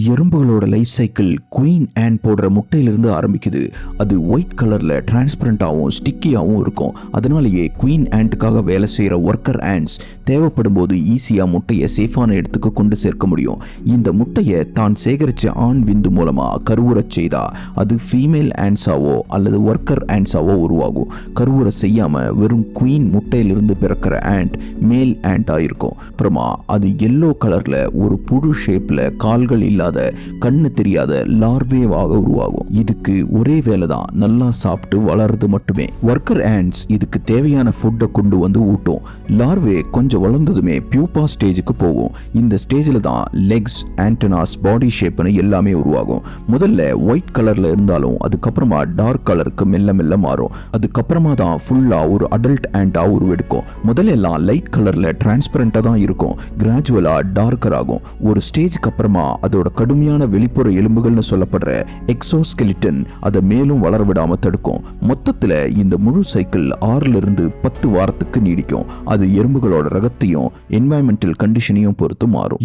எறும்புகளோட life cycle queen ant போடுற முட்டையிலிருந்து ஆரம்பிக்குது. அது ஒயிட் கலரில் டிரான்ஸ்பரண்ட்டாகவும் ஸ்டிக்கியாகவும் இருக்கும். அதனாலேயே குயின் ஆண்ட்டுக்காக வேலை செய்கிற ஒர்க்கர் ஆண்ட்ஸ் தேவைப்படும் போது ஈஸியாக முட்டையை சேஃபான இடத்துக்கு கொண்டு சேர்க்க முடியும். இந்த முட்டையை தான் சேகரித்த ஆண் விந்து மூலமாக கருவுறச் செய்தால் அது ஃபீமேல் ஆண்ட்ஸாவோ அல்லது ஒர்க்கர் ஆண்ட்ஸாவோ உருவாகும். கருவுரை செய்யாமல் வெறும் குயின் முட்டையிலிருந்து பிறக்கிற ஆண்ட் மேல் ஆண்டாக இருக்கும். அப்புறமா அது எல்லோ கலரில் ஒரு புழு ஷேப்பில் கால்கள் இல்லாத கண்ணு தெரியாத லார்வேவாக உருவாகும். இதுக்கு ஒரே வேலை தான் நல்லா சாப்பிட்டு வளர்றது மட்டுமே. ஒர்க்கர் ஆண்ட்ஸ் இதுக்கு தேவையான ஃபுட்டை கொண்டு வந்து ஊட்டும். லார்வே கொஞ்சம் வளர்ந்ததுமே பியூப்பா ஸ்டேஜுக்கு போகும். இந்த ஸ்டேஜில் தான் லெக்ஸ் ஆண்டனாஸ் பாடி ஷேப்னு எல்லாமே உருவாகும். முதல்ல ஒயிட் கலரில் இருந்தாலும் அதுக்கப்புறமா டார்க் கலருக்கு மெல்ல மெல்ல மாறும். அதுக்கப்புறமா தான் ஃபுல்லாக ஒரு அடல்ட் ஆண்டாக உருவெடுக்கும். முதல்ல எல்லாம் லைட் கலரில் டிரான்ஸ்பரண்ட்டாக தான் இருக்கும். கிராஜுவலாக டார்க்கர் ஆகும். ஒரு ஸ்டேஜ்க்கு அப்புறமா அதோட கடுமையான வெளிப்புற எலும்புகள்னு சொல்லப்படுற எக்ஸோஸ்கெலிட்டன் அதை மேலும் வளர விடாம தடுக்கும். மொத்தத்தில் இந்த முழு சைக்கிள் ஆறுல இருந்து பத்து வாரத்துக்கு நீடிக்கும். அது எறும்புகளோட ரகத்தையும் என்வாயன்மெண்டல் கண்டிஷனையும் பொறுத்து மாறும்.